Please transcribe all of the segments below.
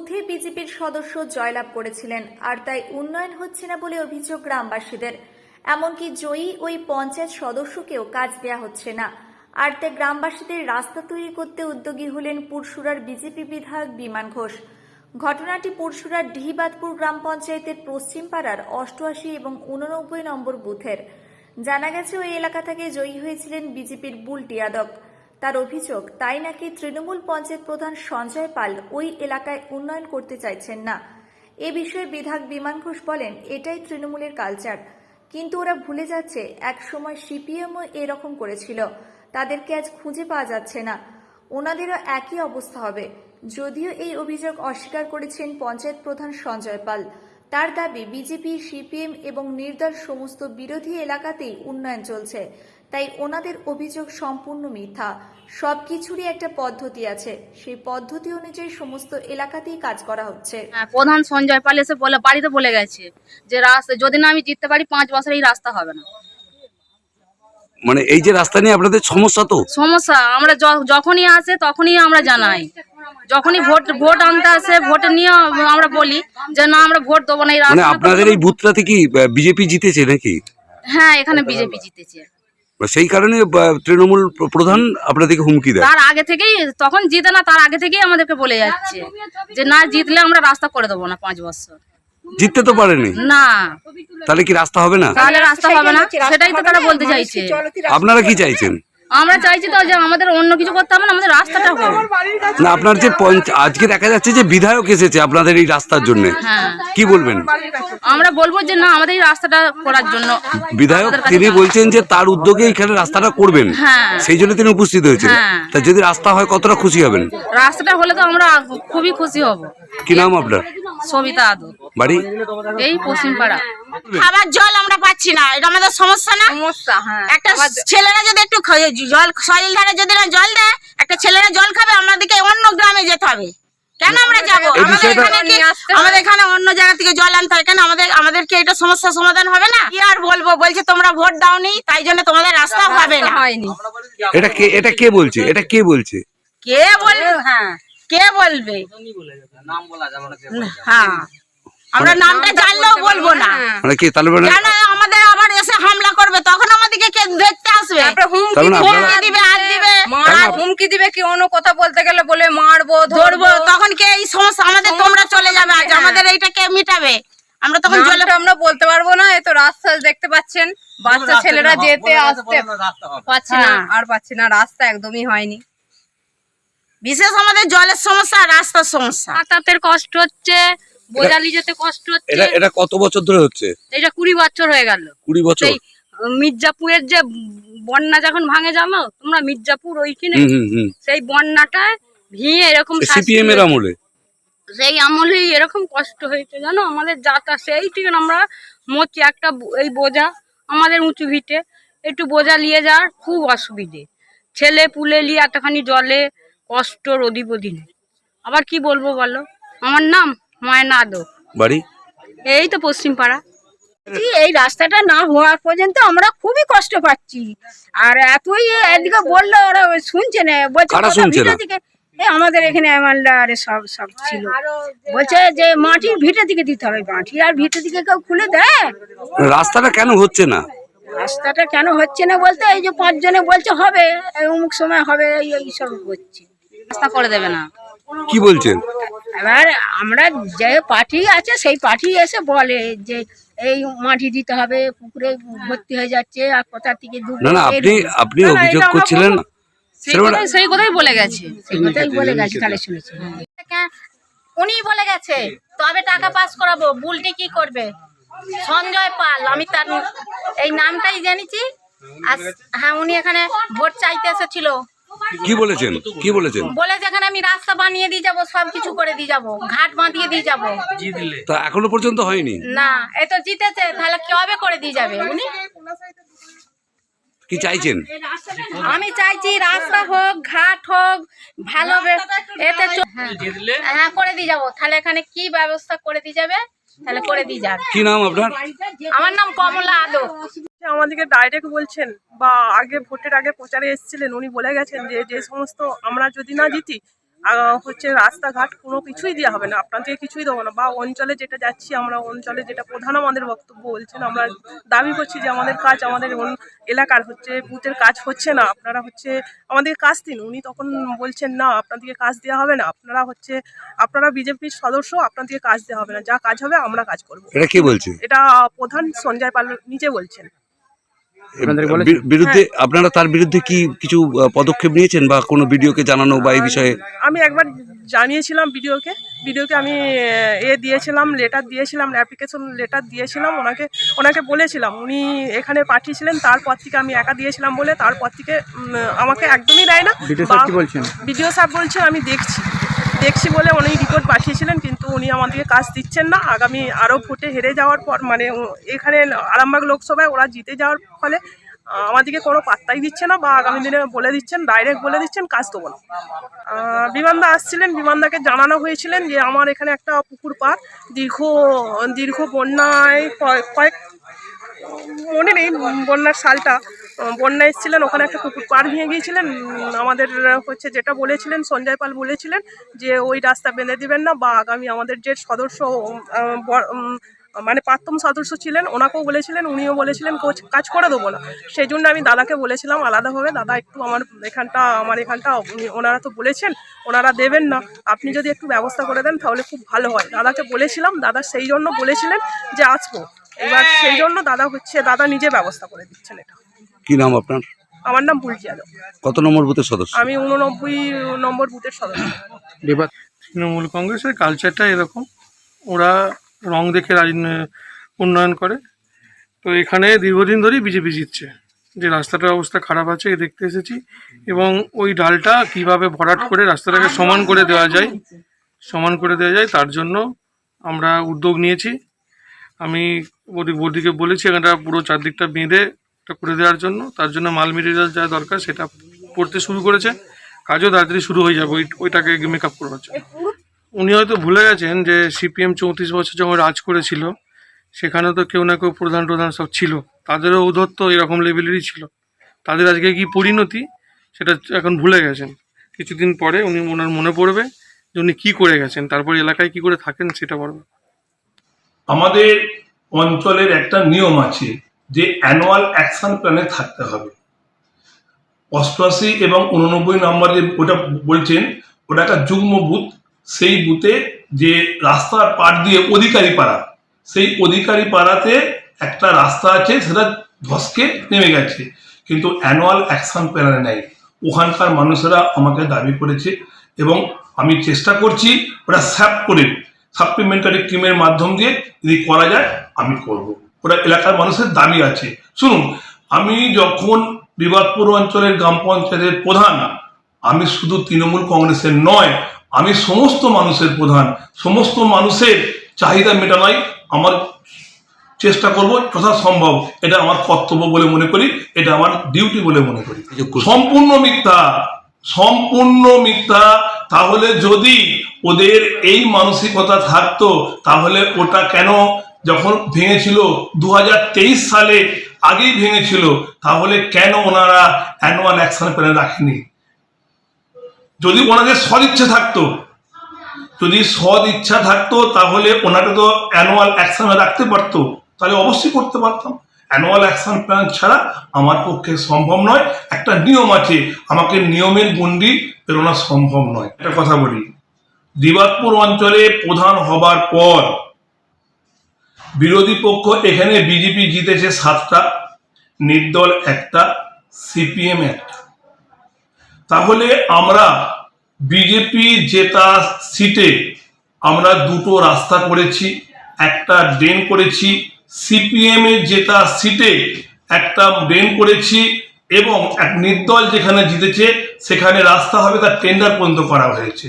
বুথে বিজেপির সদস্য জয়লাভ করেছিলেন, আর তাই উন্নয়ন হচ্ছে না বলে অভিযোগ গ্রামবাসীদের। এমনকি জয়ী ওই পঞ্চায়েত সদস্যকেও কাজ দেওয়া হচ্ছে না। আর তাই গ্রামবাসীদের রাস্তা তৈরি করতে উদ্যোগী হলেন পুরসুরার বিজেপি বিধায়ক বিমান ঘোষ। ঘটনাটি পুরসুরার ডিহিবাদপুর গ্রাম পঞ্চায়েতের পশ্চিম পাড়ার অষ্টআশি এবং উননব্বই নম্বর বুথের। জানা গেছে, ওই এলাকা থেকে জয়ী হয়েছিলেন বিজেপির বুলটি যাদব তার অভিযোগ, তাই নাকি তৃণমূল পঞ্চায়েত প্রধান সঞ্জয় পাল ওই এলাকায় উন্নয়ন করতে চাইছেন না? এ বিষয়ে বিধায়ক বিমান ঘোষ বলেন, এটাই তৃণমূলের কালচার কিন্তু ওরা ভুলে যাচ্ছে, এক সময় সিপিএমও এরকম করেছিল। তাদেরকে আজ খুঁজে পাওয়া যাচ্ছে না। ওনাদেরও একই অবস্থা হবে। যদিও এই অভিযোগ অস্বীকার করেছেন পঞ্চায়েত প্রধান সঞ্জয় পাল। তার দাবি, বিজেপি, সিপিএম এবং নির্দল সমস্ত বিরোধী এলাকাতেই উন্নয়ন চলছে। তাই ওনাদের অভিযোগ সম্পূর্ণ মিথ্যা। সবকিছুরই একটা পদ্ধতি আছে। সেই পদ্ধতি অনুযায়ী সমস্ত এলাকাতেই কাজ করা হচ্ছে। হ্যাঁ, প্রধান সঞ্জয় পাল এসে বলে বাড়িতে বলে গেছে যে রাস্তা যদি না আমি জিততে পারি পাঁচ বছর এই রাস্তা হবে না। মানে এই যে রাস্তা নিয়ে আপনাদের সমস্যা তো? সমস্যা আমরা যখনই আসে তখনই আমরা জানাই। যখনই ভোট ভোট আনতে আসে ভোট নিয়ে আমরা বলি যে না আমরা ভোট দেবো না এই মানে রাস্তা আপনাদের এই বুথটাতে কি বিজেপি জিতেছে নাকি? হ্যাঁ এখানে বিজেপি জিতেছে। সেই কারণে তৃণমূল প্রধান আপনাদেরকে হুমকি দেয়। তার আগে থেকেই তখন জিতে না তার আগে থেকেই আমাদেরকে বলে যাচ্ছে যে না জিতলে আমরা রাস্তা করে দেবো না পাঁচ বছর। জিততে তো পারেনি। না। তাহলে কি রাস্তা হবে না? তাহলে রাস্তা হবে না? সেটাই তো তারা বলতে চাইছে। আপনারা কি চাইছেন? আমরা চাইছি তো যে আমাদের অন্য কিছু করতে হবে না আমাদের রাস্তাটা হোক না আপনার যে পঞ্চ- আজকে দেখা যাচ্ছে যে বিধায়ক এসেছে আপনাদের এই রাস্তার জন্য। হ্যাঁ। কি বলবেন? আমরা বলব যে না আমাদের এই রাস্তাটা করার জন্য। বিধায়ক আমাদের কাছে তিনি। বলছেন যে তার উদ্যোগে এখানে রাস্তাটা করবেন। হ্যাঁ। সেই জন্য তিনি উপস্থিত হয়েছেন। হ্যাঁ। তা যদি রাস্তা হয় কতটা খুশি হবেন? রাস্তাটা হলে তো আমরা খুবই খুশি হব। কি নাম আপনার? সবিতা আদর বাড়ি? এই পশ্চিম পাড়া খাবার জল আমরা পাচ্ছি না এটা আমাদের সমস্যা না? সমস্যা হ্যাঁ একটা ছেলেরা যদি একটু জল সয়েল ধারে যদি না জল দেয় একটা ছেলেরা জল খাবে আমাদেরকে অন্য গ্রামে যেতে হবে। কেন আমরা যাব? আমাদের এখানে কি আমাদের এখানে অন্য জায়গা থেকে জল আনতে হয়। কেন আমাদের আমাদের কি এটা সমস্যা সমাধান হবে না? কি আর বলব? বলছে তোমরা ভোট দাওনি তাই জন্য তোমাদের রাস্তা হবে না। হয়নি। এটা কে এটা কে বলছে? এটা কে বলছে? কে বলবে? হ্যাঁ। কে বলবে? হ্যাঁ। আমরা নামটা জানলেও বলব না। মানে কে তাহলে মানে আমাদের আবার এসে হামলা করবে? তখন আমাদেরকে কে দেখতে আসবে? মানে হুমকি দিবে আর দিবে। মারা হুমকি দিবে কি অন্য কথা বলতে গেলে বলে মারবো ধরবো। তখন কে এই সমস্যা আমাদের তোমরা চলে যাবে আজ আমাদের এইটা কে মিটাবে? আমরা তখন জলে আমরা বলতে পারব না এই তো রাস্তা দেখতে পাচ্ছেন। বাচ্চা ছেলেরা যেতে আসতে পাচ্ছে না হ্যাঁ। আর পাচ্ছে না রাস্তা একদমই হয়নি। বিশেষ আমাদের জলের সমস্যা আর রাস্তার সমস্যা। যাতায়াতের কষ্ট হচ্ছে বোঝালি যেতে কষ্ট হচ্ছে। এটা এটা কত বছর ধরে হচ্ছে? এটা কুড়ি বছর হয়ে গেল। কুড়ি বছর। মির্জাপুরের যে বন্যা যখন ভাঙে জানো তোমরা মির্জাপুর ওইখানে সেই বন্যাটায় ভিড়ে এরকম সিপিএম এর আমলে? সেই আমলেই এরকম কষ্ট হয়েছে জানো আমাদের যাতা সেই থেকে আমরা মোচি একটা এই বোঝা আমাদের উঁচু ভিটে। একটু বোঝা নিয়ে যাওয়ার খুব অসুবিধে। ছেলে পুলে নিয়ে এতখানি জলে কষ্ট রদি বদি নেই। আবার কি বলব বলো? আমার নাম ময়না বাড়ি? এই তো পশ্চিম পাড়া এই রাস্তাটা না হওয়ার পর্যন্ত আমরা খুবই কষ্ট পাচ্ছি। আর এতই এদিকে বলল ওরা শুনছে না বলছে আমাদের এখানে আরে সব সব ছিল। বলছে যে মাটির ভিটে দিকে দিতে হবে মাটি আর ভিটে দিকে কেউ খুলে দেয়? রাস্তাটা কেন হচ্ছে না? রাস্তাটা কেন হচ্ছে না বলতে এই যে পাঁচজনে বলছে হবে অমুক সময় হবে এই এই সব হচ্ছে। রাস্তা করে দেবে না। কি বলছেন? এবার আমরা যে পার্টি আছে সেই পার্টি এসে বলে যে এই মাটি দিতে হবে পুকুরে ভর্তি হয়ে যাচ্ছে আর কোথা থেকে না না আপনি আপনি অভিযোগ করছিলেন। সেই সেরকম কথাই সেই কথাই বলে গেছে। সেই কথাই বলে গেছে তাহলে শুনেছি। উনি বলে গেছে তবে টাকা পাস করাবো বুলটি কি করবে? সঞ্জয় পাল আমি তার এই নামটাই জেনেছি। আর হ্যাঁ উনি এখানে ভোট চাইতে এসেছিল। কি বলেছেন? কি বলেছেন? বলে যেখানে আমি রাস্তা বানিয়ে দিয়ে যাব সব কিছু করে দিয়ে যাব ঘাট বাঁধিয়ে দিয়ে যাব। তা এখনও পর্যন্ত হয়নি? না এ তো জিতেছে তাহলে কীভাবে করে দিয়ে যাবে উনি? কি চাইছেন? আমি চাইছি রাস্তা হোক ঘাট হোক ভালো এতে হ্যাঁ। হ্যাঁ করে দিয়ে যাব। তাহলে এখানে কি ব্যবস্থা করে দিয়ে যাবে? তাহলে করে দিয়ে যাবে। কি নাম আপনার? আমার নাম কমলা আদক। আমাদেরকে ডাইরেক্ট বলছেন বা আগে ভোটের আগে প্রচারে এসেছিলেন উনি বলে গেছেন যে যে সমস্ত আমরা যদি না জিতি হচ্ছে রাস্তাঘাট কোনো কিছুই দেওয়া হবে না আপনাদেরকে কিছুই দেবো না বা অঞ্চলে যেটা যাচ্ছি আমরা অঞ্চলে যেটা প্রধান আমাদের বক্তব্য বলছেন আমরা দাবি করছি যে আমাদের কাজ আমাদের এলাকার হচ্ছে বুথের কাজ হচ্ছে না আপনারা হচ্ছে আমাদের কাজ দিন। উনি তখন বলছেন না আপনাদেরকে কাজ দেওয়া হবে না আপনারা হচ্ছে আপনারা বিজেপির সদস্য আপনাদেরকে কাজ দেওয়া হবে না যা কাজ হবে আমরা কাজ করব। এটা কে বলছে? এটা প্রধান সঞ্জয় পাল নিজে বলছেন। বিরুদ্ধে আপনারা তার বিরুদ্ধে কি কিছু পদক্ষেপ নিয়েছেন বা কোনো ভিডিওকে জানানো বা এই বিষয়ে? আমি একবার জানিয়েছিলাম ভিডিওকে। ভিডিওকে আমি এ দিয়েছিলাম লেটার দিয়েছিলাম অ্যাপ্লিকেশন লেটার দিয়েছিলাম ওনাকে ওনাকে বলেছিলাম। উনি এখানে পাঠিয়েছিলেন তারপর থেকে আমি একা দিয়েছিলাম বলে তারপর থেকে আমাকে একদমই দেয় না। বলছেন? ভিডিও সাহেব বলছেন আমি দেখছি। দেখছি বলে উনি রিপোর্ট পাঠিয়েছিলেন, কিন্তু উনি আমাদেরকে কাজ দিচ্ছেন না। আগামী আরও ভোটে হেরে যাওয়ার পর মানে এখানে আরামবাগ লোকসভায় ওরা জিতে যাওয়ার ফলে আমাদেরকে কোনো পাত্তাই দিচ্ছে না বা আগামী দিনে বলে দিচ্ছেন ডাইরেক্ট বলে দিচ্ছেন, কাজ দেবো না বিমানদা আসছিলেন বিমানদাকে জানানো হয়েছিলেন যে আমার এখানে একটা পুকুর পার, দীর্ঘ দীর্ঘ বন্যায় কয়- কয়েক, মনে নেই বন্যার সালটা বন্যা এসেছিলেন, ওখানে একটা পুকুর পার ভেঙে গিয়েছিলেন। আমাদের হচ্ছে যেটা বলেছিলেন, সঞ্জয় পাল বলেছিলেন যে ওই রাস্তা বেঁধে দিবেন না বা আগামী আমাদের যে সদস্য মানে প্রাক্তন সদস্য ছিলেন, ওনাকেও বলেছিলেন, উনিও বলেছিলেন, কোচ- কাজ করে দেবো না। সেই জন্য আমি দাদাকে বলেছিলাম আলাদাভাবে, দাদা একটু আমার এখানটা আমার এখানটা ওনারা তো বলেছেন, ওনারা দেবেন না, আপনি যদি একটু ব্যবস্থা করে দেন তাহলে খুব ভালো হয়। দাদাকে বলেছিলাম, দাদা সেই জন্য বলেছিলেন যে আসব। এবার সেই জন্য দাদা হচ্ছে, দাদা নিজে ব্যবস্থা করে দিচ্ছেন এটা। কি নাম আপনার? আমার নাম বুলটি যাদব। কত নম্বর বুথের সদস্য? আমি উননব্বই নম্বর বুথের সদস্য। তৃণমূল কংগ্রেসের কালচারটা এরকম। ওরা রং দেখে উন্নয়ন করে। তো এখানে দীর্ঘদিন ধরেই বিজেপি জিতছে। যে রাস্তাটার অবস্থা খারাপ আছে এ দেখতে এসেছি। এবং ওই ডালটা কীভাবে ভরাট করে রাস্তাটাকে সমান করে দেওয়া যায় সমান করে দেওয়া যায় তার জন্য আমরা উদ্যোগ নিয়েছি। আমি বৌদি বৌদিকে বলেছি এখানটা পুরো চারদিকটা বেঁধে এটা করে দেওয়ার জন্য তার জন্য মাল মেটেরিয়াল যা দরকার সেটা পড়তে শুরু করেছে। কাজও তাড়াতাড়ি শুরু হয়ে যাবে ওই ওইটাকে মেকআপ করার জন্য উনি হয়তো ভুলে গেছেন যে সিপিএম চৌত্রিশ বছর যখন রাজ করেছিল সেখানে তো কেউ না কেউ প্রধান প্রধান সব ছিল। তাদেরও ঔদ্ধত্য এরকম লেভেলেরই ছিল। তাদের আজকে কি পরিণতি সেটা এখন ভুলে গেছেন। কিছুদিন পরে উনি ওনার মনে পড়বে যে উনি কী করে গেছেন তারপর এলাকায় কি করে থাকেন সেটা ব্যাপার। আমাদের অঞ্চলের একটা নিয়ম আছে যে অ্যানুয়াল অ্যাকশন প্ল্যানে থাকতে হবে। অষ্টআশি এবং উননব্বই নম্বর যে ওটা বলছেন, ওটা একটা যুগ্ম বুথ। সেই বুথে যে রাস্তার পার দিয়ে অধিকারী পাড়া, সেই অধিকারী পাড়াতে একটা রাস্তা আছে, সেটা ধসকে নেমে গেছে। কিন্তু অ্যানুয়াল অ্যাকশন প্ল্যানে নেই। ওখানকার মানুষেরা আমাকে দাবি করেছে এবং আমি চেষ্টা করছি ওটা স্যাপ করে সাপ্লিমেন্টারি টিমের মাধ্যম দিয়ে যদি করা যায়, আমি করব। ওটা এলাকার মানুষের দাবি আছে। শুনুন আমি যখন বিবাদপুর অঞ্চলের গ্রাম পঞ্চায়েতের প্রধান আমি শুধু তৃণমূল কংগ্রেসের নয় আমি সমস্ত মানুষের প্রধান সমস্ত মানুষের চাহিদা মেটানোই আমার চেষ্টা করব যথাসম্ভব। এটা আমার কর্তব্য বলে মনে করি এটা আমার ডিউটি বলে মনে করি। সম্পূর্ণ মিথ্যা সম্পূর্ণ মিথ্যা। তাহলে যদি ওদের এই মানসিকতা থাকতো তাহলে ওটা কেন যখন ভেঙেছিল দু হাজার তেইশ সালে, আগেই ভেঙেছিল, তাহলে কেন ওনারা অ্যানুয়াল অ্যাকশন প্ল্যান রাখেনি? যদি ওনাদের সদিচ্ছা থাকতো, যদি সদ ইচ্ছা থাকতো, তাহলে ওনাকে তো অ্যানুয়াল অ্যাকশন রাখতে পারতো, তাহলে অবশ্যই করতে পারতাম। অ্যানুয়াল অ্যাকশন প্ল্যান ছাড়া আমার পক্ষে সম্ভব নয়। একটা নিয়ম আছে, আমাকে নিয়মের গণ্ডি পেরোনো সম্ভব নয়। একটা কথা বলি দিবাদপুর অঞ্চলে প্রধান হবার পর বিরোধী পক্ষ এখানে বিজেপি জিতেছে সাতটা, নির্দল একটা সিপিএম একটা। তাহলে আমরা বিজেপি জেতা সিটে আমরা দুটো রাস্তা করেছি, একটা ড্রেন করেছি সিপিএম এর জেতা সিটে একটা ড্রেন করেছি এবং এক নির্দল যেখানে জিতেছে, সেখানে রাস্তা হবে তার টেন্ডার পর্যন্ত করা হয়েছে।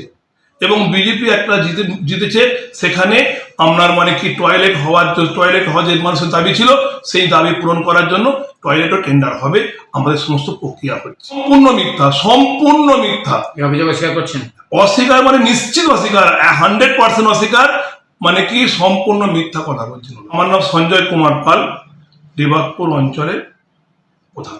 এবং বিজেপি একটা জিতে জিতেছে। সেখানে আপনার মানে কি টয়লেট হওয়ার টয়লেট হওয়ার যে মানুষের দাবি ছিল সেই দাবি পূরণ করার জন্য টয়লেটও টেন্ডার হবে। আমাদের সমস্ত প্রক্রিয়া হচ্ছে। সম্পূর্ণ মিথ্যা সম্পূর্ণ মিথ্যা। অভিযোগ অস্বীকার করছেন? অস্বীকার মানে নিশ্চিত অস্বীকার হান্ড্রেড পার্সেন্ট অস্বীকার মানে কি সম্পূর্ণ মিথ্যা কথা বলছেন আমার নাম সঞ্জয় কুমার পাল দেবাকপুর অঞ্চলের প্রধান।